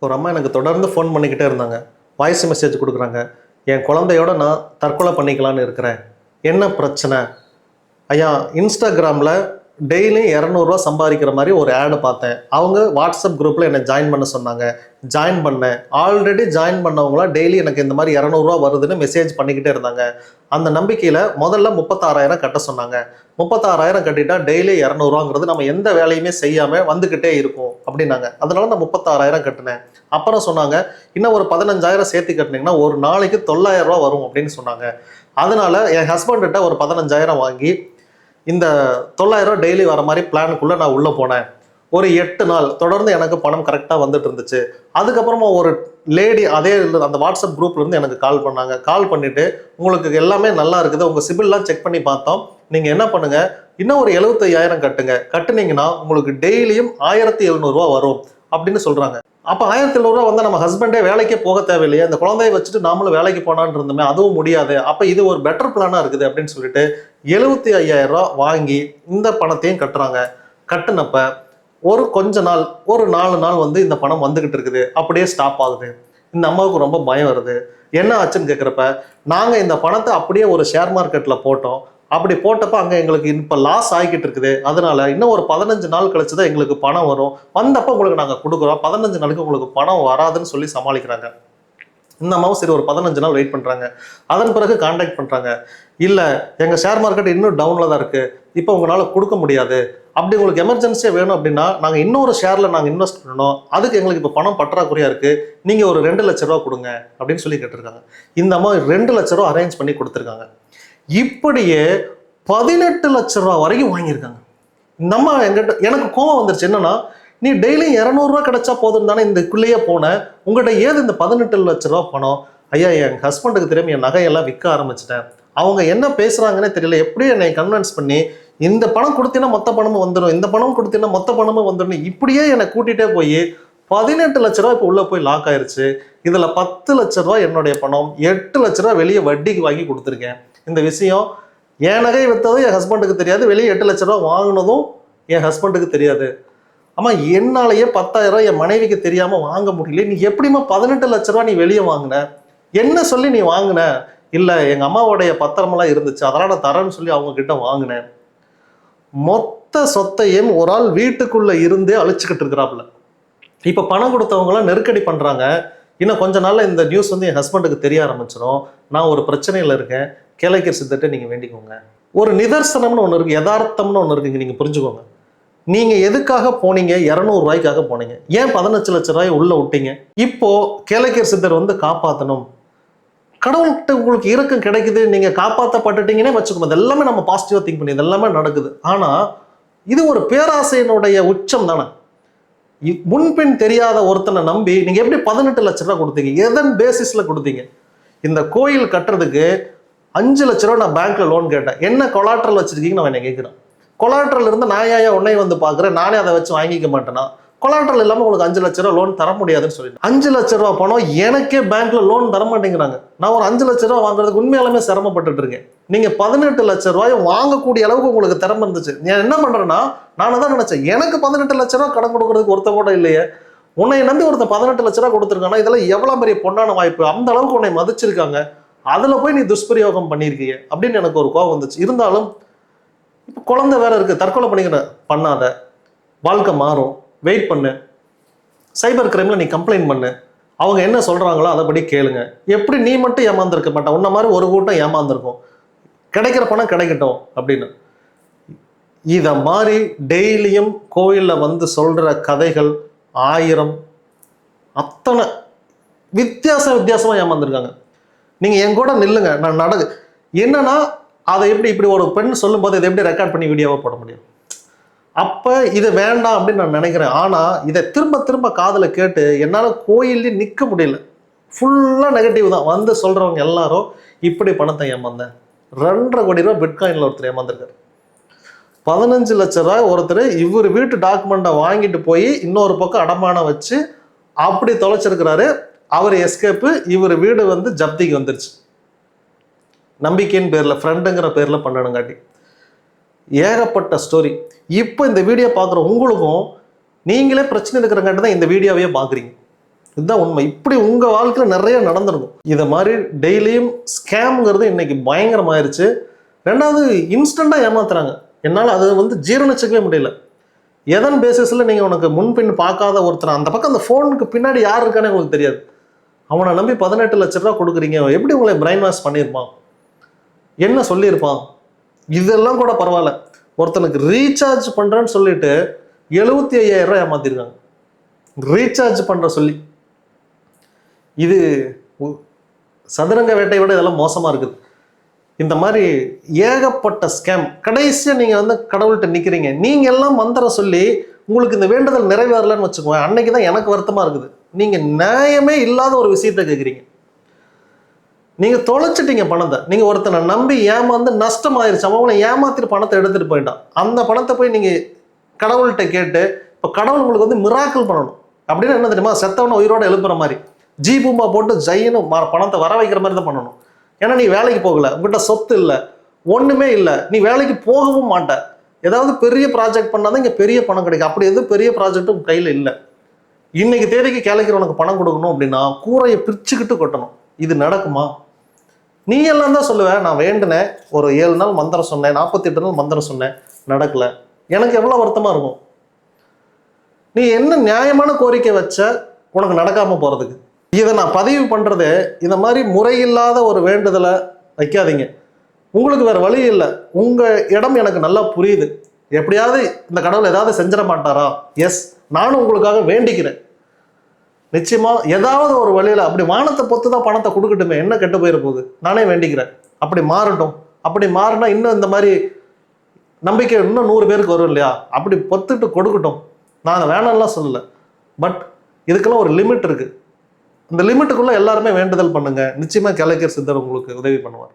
ஒரு அம்மா எனக்கு தொடர்ந்து ஃபோன் பண்ணிக்கிட்டே இருந்தாங்க. வாய்ஸ் மெசேஜ் கொடுக்குறாங்க. என் குழந்தையோட நான் தற்கொலை பண்ணிக்கலான்னு இருக்கிறேன். என்ன பிரச்சனை? ஐயா இன்ஸ்டாகிராமில் டெய்லியும் இரநூறுவா சம்பாதிக்கிற மாதிரி ஒரு ஆடு பார்த்தேன். அவங்க வாட்ஸ்அப் குரூப்பில் என்னை ஜாயின் பண்ண சொன்னாங்க. ஜாயின் பண்ணேன். ஆல்ரெடி ஜாயின் பண்ணவங்களாம் டெய்லி எனக்கு இந்த மாதிரி இரநூறுவா வருதுன்னு மெசேஜ் பண்ணிக்கிட்டே இருந்தாங்க. அந்த நம்பிக்கையில் முதல்ல முப்பத்தாறாயிரம் கட்ட சொன்னாங்க. முப்பத்தாறாயிரம் கட்டிட்டா டெய்லி இரநூறுவாங்கிறது நம்ம எந்த வேலையுமே செய்யாமல் வந்துக்கிட்டே இருக்கும் அப்படின்னாங்க. அதனால நான் முப்பத்தாறாயிரம் கட்டினேன். அப்புறம் சொன்னாங்க இன்னும் ஒரு பதினஞ்சாயிரம் சேர்த்து கட்டினீங்கன்னா ஒரு நாளைக்கு தொள்ளாயிரம் ரூபா வரும் அப்படின்னு சொன்னாங்க. அதனால என் ஹஸ்பண்ட்கிட்ட ஒரு பதினஞ்சாயிரம் வாங்கி இந்த தொள்ளாயிரம் டெய்லி வர மாதிரி பிளானுக்குள்ளே நான் உள்ளே போனேன். ஒரு எட்டு நாள். தொடர்ந்து எனக்கு பணம் கரெக்டாக வந்துட்டு இருந்துச்சு. அதுக்கப்புறமா ஒரு லேடி அதே அந்த வாட்ஸ்அப் குரூப்லேருந்து எனக்கு கால் பண்ணாங்க. கால் பண்ணிட்டு உங்களுக்கு எல்லாமே நல்லா இருக்குது. உங்கள் சிபில்லாம் செக் பண்ணி பார்த்தோம். நீங்கள் என்ன பண்ணுங்கள் இன்னும் ஒரு எழுபத்தையாயிரம் கட்டுங்க. கட்டுனீங்கன்னா உங்களுக்கு டெய்லியும் ஆயிரத்தி எழுநூறுவா வரும். அப்படின்னு சொல்கிறாங்க அப்போ ஆயிரத்தி எழுநூறுவா வந்து நம்ம ஹஸ்பண்டே வேலைக்கே போக தேவையில்லையே. அந்த குழந்தைய வச்சுட்டு நாமளும் வேலைக்கு போனான்னு இருந்தோமே அதுவும் முடியாது. அப்போ இது ஒரு பெட்டர் பிளானாக இருக்குது அப்படின்னு சொல்லிட்டு எழுபத்தி ஐயாயிரம் ரூபா வாங்கி இந்த பணத்தையும் கட்டுறாங்க. கட்டினப்ப ஒரு கொஞ்ச நாள் ஒரு நாலு நாள் வந்து இந்த பணம் வந்துக்கிட்டு இருக்குது. அப்படியே ஸ்டாப் ஆகுது. இந்த அம்மாவுக்கு ரொம்ப பயம் வருது. என்ன ஆச்சுன்னு கேட்குறப்ப நாங்கள் இந்த பணத்தை அப்படியே ஒரு ஷேர் மார்க்கெட்டில் போட்டோம். அப்படி போட்டப்ப அங்கே எங்களுக்கு இப்போ லாஸ் ஆகிக்கிட்டு இருக்குது. அதனால இன்னும் ஒரு பதினஞ்சு நாள் கழிச்சு தான் எங்களுக்கு பணம் வரும். வந்தப்போ உங்களுக்கு நாங்கள் கொடுக்குறோம். பதினஞ்சு நாளைக்கு உங்களுக்கு பணம் வராதுன்னு சொல்லி சமாளிக்கிறாங்க. இந்த அம்மாவும் சரி ஒரு பதினஞ்சு நாள் வெயிட் பண்ணுறாங்க அதன் பிறகு காண்டாக்ட் பண்ணுறாங்க இல்லை எங்கள் ஷேர் மார்க்கெட் இன்னும் டவுனில் தான் இருக்குது இப்போ உங்களால் கொடுக்க முடியாது. அப்படி உங்களுக்கு எமர்ஜென்சியாக வேணும் அப்படின்னா நாங்கள் இன்னொரு ஷேரில் நாங்கள் இன்வெஸ்ட் பண்ணணும். அதுக்கு எங்களுக்கு இப்போ பணம் பற்றாக்குறையாக இருக்குது நீங்கள் ஒரு ரெண்டு லட்ச ரூபா கொடுங்க அப்படின்னு சொல்லி கேட்டிருக்காங்க. இந்த அம்மா ரெண்டு லட்ச ரூபா அரேஞ்ச் பண்ணி கொடுத்துருக்காங்க. இப்படியே பதினெட்டு லட்ச ரூபா வரைக்கும் வாங்கியிருக்காங்க. நம்ம எங்கிட்ட எனக்கு கோவம் வந்துருச்சு. என்னன்னா நீ டெய்லியும் இரநூறுவா கிடைச்சா போதும் தானே இதுக்குள்ளேயே போனேன் உங்கள்கிட்ட ஏது இந்த பதினெட்டு லட்ச ரூபா பணம்? ஐயா என் ஹஸ்பண்டுக்கு தெரியாமல் என் நகையெல்லாம் விற்க ஆரம்பிச்சிட்டேன். அவங்க என்ன பேசுகிறாங்கன்னே தெரியல. எப்படியும் என்னை கன்வின்ஸ் பண்ணி இந்த பணம் கொடுத்தீங்கன்னா மொத்த பணமும் வந்துடும் இந்த பணம் கொடுத்தீங்கன்னா மொத்த பணமும் வந்துடும் இப்படியே என்னை கூட்டிகிட்டே போய் பதினெட்டு லட்ச ரூபா இப்போ உள்ளே போய் லாக் ஆயிடுச்சு இதில் பத்து லட்ச ரூபா என்னுடைய பணம் எட்டு லட்ச ரூபா வெளியே வட்டிக்கு வாங்கி கொடுத்துருக்கேன். இந்த விஷயம் என் நகை விற்றதும் என் ஹஸ்பண்டுக்கு தெரியாது. வெளியே எட்டு லட்ச ரூபா வாங்கினதும் என் ஹஸ்பண்டுக்கு தெரியாது. அம்மா என்னாலேயே பத்தாயிரம் என் மனைவிக்கு தெரியாமல் வாங்க முடியல. நீ எப்படிம்மா பதினெட்டு லட்ச ரூபா நீ வெளியே வாங்கின? என்ன சொல்லி நீ வாங்கின? இல்லை எங்கள் அம்மாவோடைய பத்திரமெல்லாம் இருந்துச்சு. அதெல்லாம் நான் தரேன்னு சொல்லி அவங்கக்கிட்ட வாங்கினேன் மொத்த சொத்தையும் ஒரு ஆள் வீட்டுக்குள்ளே இருந்தே அழிச்சுக்கிட்டு இருக்கிறாப்புல. இப்போ பணம் கொடுத்தவங்களாம் நெருக்கடி பண்ணுறாங்க இன்னும் கொஞ்ச நாளில் இந்த நியூஸ் வந்து என் ஹஸ்பண்டுக்கு தெரிய ஆரம்பிச்சிடும் நான் ஒரு பிரச்சனையில் இருக்கேன். கேளைக்கர் சித்தத்தை நீங்கள் வேண்டிக்கோங்க. ஒரு நிதர்சனம்னு ஒன்று இருக்குது யதார்த்தம்னு ஒன்று இருக்குங்க நீங்கள் புரிஞ்சுக்கோங்க. நீங்கள் எதுக்காக போனீங்க? இரநூறுவாய்க்காக போனீங்க. ஏன் பதினஞ்சு லட்ச ரூபாய் உள்ளே விட்டீங்க? இப்போது கேளைக்கர் சித்தர் வந்து காப்பாற்றணும் கடவுள்கிட்ட உங்களுக்கு இறக்கம் கிடைக்குது நீங்கள் காப்பாற்றப்பட்டுட்டீங்கன்னே வச்சுக்கோங்க. இது எல்லாமே நம்ம பாசிட்டிவாக திங்க் பண்ணி இது எல்லாமே நடக்குது. ஆனால் இது ஒரு பேராசையினுடைய உச்சம் தானே. முன்பின் தெரியாத ஒருத்தனை நம்பி நீங்கள் எப்படி பதினெட்டு லட்ச ரூபா கொடுத்தீங்க? எதன் பேசிஸில் கொடுத்தீங்க? இந்த கோயில் கட்டுறதுக்கு அஞ்சு லட்ச ரூபா நான் பேங்க்ல லோன் கேட்டேன். என்ன கொலாட்ரல் வச்சிருக்கீங்கன்னு நான் என்ன கேட்குறேன். கொலாட்ரல் இருந்து நான் ஏன் உன்னை வந்து பார்க்குறேன்? நானே அதை வச்சு வாங்கிக்க மாட்டேனா? கொலாட்ரல் இல்லாமல் உங்களுக்கு அஞ்சு லட்ச ரூபா லோன் தர முடியாதுன்னு சொல்லிட்டு. அஞ்சு லட்ச ரூபா பணம் எனக்கே பேங்க்ல லோன் தர மாட்டேங்கிறாங்க. நான் ஒரு அஞ்சு லட்ச ரூபா வாங்குறதுக்கு உண்மையாலுமே சிரமப்பட்டுட்டு இருக்கேன். நீங்க பதினெட்டு லட்ச ரூபாயை வாங்கக்கூடிய அளவுக்கு உங்களுக்கு திறமை இருந்துச்சு. நான் என்ன பண்றேன்னா நான் தான் நினைச்சேன் எனக்கு பதினெட்டு லட்ச ரூபா கடன் கொடுக்கறதுக்கு ஒருத்த கூட இல்லையே. உன்னை நம்பி ஒருத்தன் பதினெட்டு லட்ச ரூபா கொடுத்துருக்கானா இதெல்லாம் எவ்வளவு பெரிய பொண்ணான வாய்ப்பு? அந்த அளவுக்கு உன்னை மதிச்சிருக்காங்க. அதுல போய் நீ துஷ்பிரயோகம் பண்ணியிருக்கீங்க அப்படின்னு எனக்கு ஒரு கோவம் வந்துச்சு. இருந்தாலும் இப்போ குழந்தை வேற இருக்கு தற்கொலை பண்ணிக்கிற பண்ணாத. வாழ்க்கை மாறும். வெயிட் பண்ணு. சைபர் கிரைமில் நீ கம்ப்ளைண்ட் பண்ணு. அவங்க என்ன சொல்கிறாங்களோ அதைப்படி கேளுங்க. எப்படி நீ மட்டும் ஏமாந்துருக்க மாட்டேன் உன்ன மாதிரி ஒரு கூட்டம் ஏமாந்துருக்கும். கிடைக்கிற பணம் கிடைக்கட்டும் அப்படின்னு. இதை மாதிரி டெய்லியும் கோயிலில் வந்து சொல்கிற கதைகள் ஆயிரம் அத்தனை வித்தியாச வித்தியாசமாக ஏமாந்துருக்காங்க. நீங்கள் என் கூட நில்லுங்க நான் நடக்கு என்னன்னா அதை எப்படி இப்படி ஒரு பெண் சொல்லும்போது இதை எப்படி ரெக்கார்ட் பண்ணி வீடியோவாக போட முடியும்? அப்போ இது வேண்டாம் அப்படின்னு நான் நினைக்கிறேன். ஆனால் இதை திரும்ப திரும்ப காதில் கேட்டு என்னால் கோயில்ல நிற்க முடியல. ஃபுல்லாக நெகட்டிவ் தான். வந்து சொல்கிறவங்க எல்லாரும் இப்படி பணத்தை ஏமாந்தேன். ரெண்டரை கோடி ரூபா பிட்காயினில் ஒருத்தர் ஏமாந்துருக்காரு. பதினஞ்சு லட்ச ரூபாய் ஒருத்தர் இவர் வீட்டு டாக்குமெண்ட்டை வாங்கிட்டு போய் இன்னொரு பக்கம் அடமானம் வச்சு அப்படி தொலைச்சிருக்கிறாரு. அவர் எஸ்கேப்பு இவர் வீடு வந்து ஜப்திக்கு வந்துருச்சு. நம்பிக்கையின் பேரில் ஃப்ரெண்டுங்கிற பேரில் பண்ணணுங்காட்டி. ஏகப்பட்ட ஸ்டோரி இப்போ இந்த வீடியோ பார்க்குற உங்களுக்கும் நீங்களே பிரச்சனை இருக்கிறங்காட்டி தான் இந்த வீடியோவையே பார்க்குறீங்க. இதுதான் உண்மை. இப்படி உங்கள் வாழ்க்கையில் நிறைய நடந்திருக்கும். இதை மாதிரி டெய்லியும் ஸ்கேம்ங்கிறது இன்னைக்கு பயங்கரமாயிருச்சு. ரெண்டாவது இன்ஸ்டண்ட்டாக ஏமாத்துறாங்க. என்னால் அதை வந்து ஜீரணிச்சிக்கவே முடியல. எதன் பேசிஸில் நீங்கள் உனக்கு முன்பின் பார்க்காத ஒருத்தர் அந்த பக்கம் அந்த ஃபோனுக்கு பின்னாடி யார் இருக்கானே உங்களுக்கு தெரியாது. அவனை நம்பி பதினெட்டு லட்ச ரூபா கொடுக்குறீங்க. எப்படி உங்களை பிரைன் வாஷ் பண்ணியிருப்பான்? என்ன சொல்லியிருப்பான்? இதெல்லாம் கூட பரவாயில்ல. ஒருத்தனுக்கு ரீசார்ஜ் பண்ணுறேன்னு சொல்லிட்டு எழுபத்தி ஐயாயிரம் ரூபாய் ஏமாத்திருக்காங்க. ரீசார்ஜ் பண்ணுற சொல்லி. இது உ- சதுரங்க வேட்டையை விட இதெல்லாம் மோசமாக இருக்குது. இந்த மாதிரி ஏகப்பட்ட ஸ்கேம் கடைசியாக நீங்கள் வந்து கடவுள்கிட்ட நிற்கிறீங்க நீங்கள் எல்லாம் மந்திர சொல்லி உங்களுக்கு இந்த வேண்டுதல் நிறைவேறலன்னு வச்சுக்கோங்க. அன்னைக்கு தான் எனக்கு வருத்தமாக இருக்குது. நீங்கள் நியாயமே இல்லாத ஒரு விஷயத்தை கேட்குறீங்க நீங்கள் தொலைச்சிட்டீங்க பணத்தை. நீங்கள் ஒருத்தனை நம்பி ஏமாந்து நஷ்டம் ஆயிருச்சு அவன் ஏமாத்திட்டு பணத்தை எடுத்துகிட்டு போயிட்டான். அந்த பணத்தை போய் நீங்கள் கடவுள்கிட்ட கேட்டு இப்போ கடவுள் உங்களுக்கு வந்து மிராக்கிள் பண்ணணும். அப்படின்னு என்ன தெரியுமா? செத்தவனை உயிரோட எழுப்புற மாதிரி. ஜி பூம்பா போட்டு ஜெயின்னு ம- பணத்தை வர வைக்கிற மாதிரி தான் பண்ணணும். ஏன்னா நீ வேலைக்கு போகல. உங்கள்கிட்ட சொத்து இல்லை. ஒன்றுமே இல்லை. நீ வேலைக்கு போகவும் மாட்ட. ஏதாவது பெரிய ப்ராஜெக்ட் பண்ணால் தான் இங்கே பெரிய பணம் கிடைக்கும். அப்படி எதுவும் பெரிய ப்ராஜெக்ட்டும் கையில் இல்லை. இன்னைக்கு தேதிக்கு கேளைக்கிறவனுக்கு பணம் கொடுக்கணும் அப்படின்னா கூரையை பிரிச்சுக்கிட்டு கொட்டணும். இது நடக்குமா? நீ எல்லாம் தான் சொல்லுவேன். நான் வேண்டினேன். ஒரு ஏழு நாள் மந்திரம் சொன்னேன். நாற்பத்தி எட்டு நாள் மந்திரம் சொன்னேன். நடக்கல. எனக்கு எவ்வளோ வருத்தமாக இருக்கும்? நீ என்ன நியாயமான கோரிக்கை வச்ச? உனக்கு நடக்காமல் போகிறதுக்கு இதை நான் பதிவு பண்ணுறது இந்த மாதிரி முறையில்லாத ஒரு வேண்டுதலை வைக்காதீங்க. உங்களுக்கு வேறு வழி இல்லை. உங்கள் இடம் எனக்கு நல்லா புரியுது. எப்படியாவது இந்த கடவுள் ஏதாவது செஞ்சிட மாட்டாரா? எஸ் நானும் உங்களுக்காக வேண்டிக்கிறேன். நிச்சயமாக ஏதாவது ஒரு வழியில் அப்படி வானத்தை பொத்து தான் பணத்தை கொடுக்கட்டுமே என்ன கெட்டு போயிட போகுது? நானே வேண்டிக்கிறேன். அப்படி மாறட்டும். அப்படி மாறினா இன்னும் இந்த மாதிரி நம்பிக்கை இன்னும் நூறு பேருக்கு வரும் இல்லையா? அப்படி பொத்துட்டு கொடுக்கட்டும். நான் வேணாம்லாம் சொல்லலை. பட் இதுக்கெல்லாம் ஒரு லிமிட் இருக்குது அந்த லிமிட்டுக்குள்ளே எல்லாருமே வேண்டுதல் பண்ணுங்கள் நிச்சயமாக கலைஞர் சித்தர் உங்களுக்கு உதவி பண்ணுவார்.